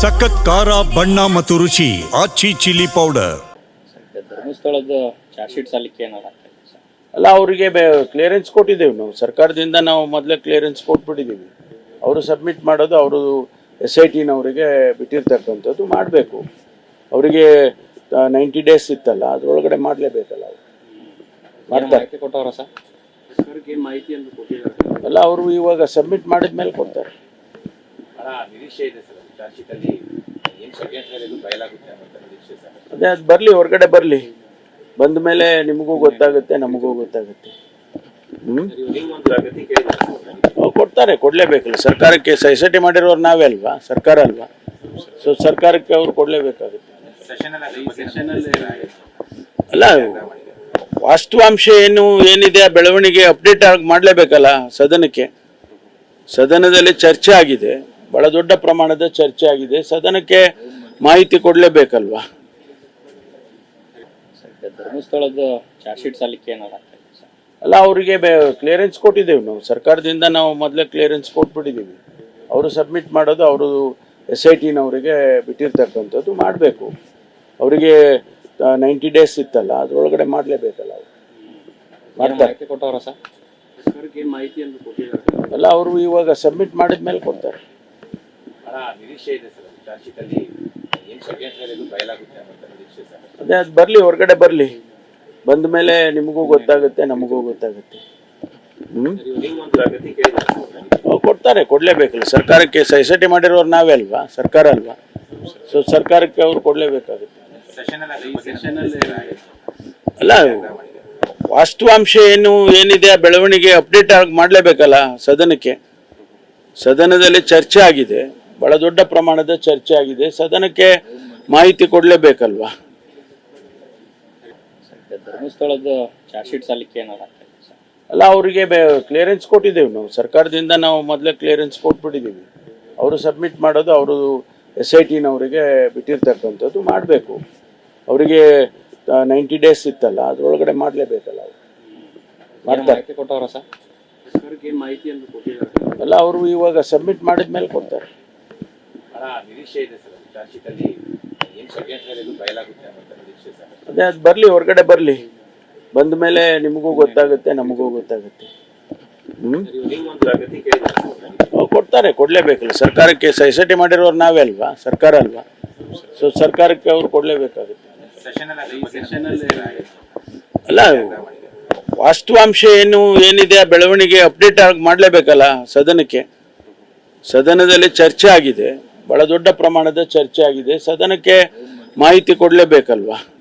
ಸಖತ್ ಖಾರ ಬಣ್ಣ ಮತ್ತು ರುಚಿ ಆಚಿ ಚಿಲ್ಲಿ ಪೌಡರ್ ಧರ್ಮಸ್ಥಳದ ಚಾರ್ಜ್ ಶೀಟ್ ಸಲ್ಲಿಕೆ ಏನಾರು ಆಗ್ತಾ ಇದೆ ಸರ್? ಅಲ್ಲ ಅವರಿಗೆ ಕ್ಲಿಯರೆನ್ಸ್ ಕೊಟ್ಟಿದ್ದೇವೆ ನಾವು. ಸರ್ಕಾರದಿಂದ ನಾವು ಮೊದಲೇ ಕ್ಲಿಯರೆನ್ಸ್ ಕೊಟ್ಬಿಟ್ಟಿದ್ದೀವಿ. ಅವರು ಸಬ್ಮಿಟ್ ಮಾಡೋದು ಅವರು ಎಸ್ ಐ ಟಿನವರಿಗೆ ಬಿಟ್ಟಿರ್ತಕ್ಕಂಥದ್ದು ಮಾಡಬೇಕು. ಅವರಿಗೆ ನೈಂಟಿ ಡೇಸ್ ಇತ್ತಲ್ಲ ಅದರೊಳಗಡೆ ಮಾಡಲೇಬೇಕಲ್ಲ ಅವರು. ಮಾಡ್ತಾರೆ. ಮಾಹಿತಿ ಕೊಟ್ಟವ್ರ ಸರ್? ಅಲ್ಲ ಅವರು ಇವಾಗ ಸಬ್ಮಿಟ್ ಮಾಡಿದ ಮೇಲೆ ಕೊಡ್ತಾರೆ ನಿರೀಕ್ಷೆ ಇದೆ ಸರ್. ಅದೇ ಅದು ಬರಲಿ ಹೊರಗಡೆ ಬರಲಿ. ಬಂದ ಮೇಲೆ ನಿಮಗೂ ಗೊತ್ತಾಗುತ್ತೆ ನಮಗೂ ಗೊತ್ತಾಗುತ್ತೆ. ಹ್ಞೂ ಕೊಡ್ತಾರೆ ಕೊಡಲೇಬೇಕಲ್ಲ. ಸರ್ಕಾರಕ್ಕೆ ಸೊಸೈಟಿ ಮಾಡಿರೋರು ನಾವೇ ಅಲ್ವಾ? ಸರ್ಕಾರ ಅಲ್ವಾ? ಸೊ ಸರ್ಕಾರಕ್ಕೆ ಅವ್ರು ಕೊಡಲೇಬೇಕಾಗುತ್ತೆ. ಸೆಷನ್ ಅಲ್ಲಿ ಅಲ್ಲ ವಾಸ್ತವಾಂಶ ಏನು ಏನಿದೆ ಆ ಬೆಳವಣಿಗೆ ಅಪ್ಡೇಟ್ ಆಗಿ ಮಾಡಲೇಬೇಕಲ್ಲ ಸದನಕ್ಕೆ. ಸದನದಲ್ಲಿ ಚರ್ಚೆ ಆಗಿದೆ. ಬಹಳ ದೊಡ್ಡ ಪ್ರಮಾಣದ ಚರ್ಚೆ ಆಗಿದೆ. ಸದನಕ್ಕೆ ಮಾಹಿತಿ ಕೊಡಲೇಬೇಕಲ್ವಾ? ಸರ್ ಧರ್ಮಸ್ಥಳದ ಚಾರ್ಜ್ ಶೀಟ್ ಸಲ್ಲಿಕೆ ಅಲ್ಲ ಅವರಿಗೆ ಕ್ಲಿಯರೆನ್ಸ್ ಕೊಟ್ಟಿದ್ದೇವೆ ನಾವು. ಸರ್ಕಾರದಿಂದ ನಾವು ಮೊದಲೇ ಕ್ಲಿಯರೆನ್ಸ್ ಕೊಟ್ಬಿಟ್ಟಿದ್ದೀವಿ. ಅವರು ಸಬ್ಮಿಟ್ ಮಾಡೋದು ಅವರು ಎಸ್ ಐ ಟಿನವರಿಗೆ ಬಿಟ್ಟಿರ್ತಕ್ಕಂಥದ್ದು ಮಾಡಬೇಕು. ಅವರಿಗೆ ನೈಂಟಿ ಡೇಸ್ ಇತ್ತಲ್ಲ ಅದರೊಳಗಡೆ ಮಾಡಲೇಬೇಕಲ್ಲ ಅವರು. ಮಾಡ್ತಾರೆ. ಮಾಹಿತಿ ಕೊಟ್ಟವ್ರ ಸರ್? ಅಲ್ಲ ಅವರು ಇವಾಗ ಸಬ್ಮಿಟ್ ಮಾಡಿದ ಮೇಲೆ ಕೊಡ್ತಾರೆ. ನಿರೀಕ್ಷೆ ಇದೆ ಸರ್ ಅದೇ ಅದು ಬರಲಿ ಹೊರಗಡೆ ಬರಲಿ. ಬಂದ ಮೇಲೆ ನಿಮಗೂ ಗೊತ್ತಾಗುತ್ತೆ ನಮಗೂ ಗೊತ್ತಾಗುತ್ತೆ. ಕೊಡ್ತಾರೆ ಕೊಡ್ಲೇಬೇಕಲ್ಲ. ಸರ್ಕಾರಕ್ಕೆ ಸೊಸೈಟಿ ಮಾಡಿರೋರು ನಾವೇ ಅಲ್ವಾ? ಸರ್ಕಾರ ಅಲ್ವಾ? ಸೊ ಸರ್ಕಾರಕ್ಕೆ ಅವ್ರು ಕೊಡ್ಲೇಬೇಕಾಗುತ್ತೆ. ಅಲ್ಲಿ ವಾಸ್ತವಾಂಶ ಏನು ಏನಿದೆ ಬೆಳವಣಿಗೆ ಅಪ್ಡೇಟ್ ಆಗಿ ಮಾಡಲೇಬೇಕಲ್ಲ ಸದನಕ್ಕೆ. ಸದನದಲ್ಲಿ ಚರ್ಚೆ ಆಗಿದೆ. ಬಹಳ ದೊಡ್ಡ ಪ್ರಮಾಣದ ಚರ್ಚೆ ಆಗಿದೆ. ಸದನಕ್ಕೆ ಮಾಹಿತಿ ಕೊಡಲೇಬೇಕಲ್ವಾ? ಸರ್ ಧರ್ಮಸ್ಥಳದ ಚಾರ್ಜ್ ಶೀಟ್ ಸಲ್ಲಿಕೆ ಅಲ್ಲ ಅವರಿಗೆ ಕ್ಲಿಯರೆನ್ಸ್ ಕೊಟ್ಟಿದ್ದೇವೆ ನಾವು. ಸರ್ಕಾರದಿಂದ ನಾವು ಮೊದಲೇ ಕ್ಲಿಯರೆನ್ಸ್ ಕೊಟ್ಬಿಟ್ಟಿದ್ದೀವಿ. ಅವರು ಸಬ್ಮಿಟ್ ಮಾಡೋದು ಅವರು ಎಸ್ ಐ ಟಿನವರಿಗೆ ಬಿಟ್ಟಿರ್ತಕ್ಕಂಥದ್ದು ಮಾಡಬೇಕು. ಅವರಿಗೆ ನೈಂಟಿ ಡೇಸ್ ಇತ್ತಲ್ಲ ಅದರೊಳಗಡೆ ಮಾಡಲೇಬೇಕಲ್ಲ ಅವರು. ಮಾಡ್ತಾರೆ. ಮಾಹಿತಿ ಕೊಟ್ಟವ್ರ ಸರ್? ಅಲ್ಲ ಅವರು ಇವಾಗ ಸಬ್ಮಿಟ್ ಮಾಡಿದ ಮೇಲೆ ಕೊಡ್ತಾರೆ. ನಿರೀಕ್ಷೆ ಇದೆ ಸರ್ ಏನ್ ಬಯಲಾಗುತ್ತೆ ನಿರೀಕ್ಷೆ ಸರ್. ಅದೇ ಅದು ಬರಲಿ ಹೊರಗಡೆ ಬರಲಿ. ಬಂದ ಮೇಲೆ ನಿಮಗೂ ಗೊತ್ತಾಗುತ್ತೆ ನಮಗೂ ಗೊತ್ತಾಗುತ್ತೆ. ಕೊಡ್ತಾರೆ ಕೊಡ್ಲೇಬೇಕಲ್ಲ. ಸರ್ಕಾರಕ್ಕೆ ಸೊಸೈಟಿ ಮಾಡಿರೋರು ನಾವೇ ಅಲ್ವಾ? ಸರ್ಕಾರ ಅಲ್ವಾ? ಸೊ ಸರ್ಕಾರಕ್ಕೆ ಅವ್ರು ಕೊಡಲೇಬೇಕಾಗುತ್ತೆ. ಅಲ್ಲ ವಾಸ್ತುವಾಂಶ ಏನು ಏನಿದೆ ಆ ಬೆಳವಣಿಗೆ ಅಪ್ಡೇಟ್ ಆಗಿ ಮಾಡಲೇಬೇಕಲ್ಲ ಸದನಕ್ಕೆ. ಸದನದಲ್ಲಿ ಚರ್ಚೆ ಆಗಿದೆ. ಬಹಳ ದೊಡ್ಡ ಪ್ರಮಾಣದ ಚರ್ಚೆ ಆಗಿದೆ. ಸದನಕ್ಕೆ ಮಾಹಿತಿ ಕೊಡಲೇಬೇಕಲ್ವಾ?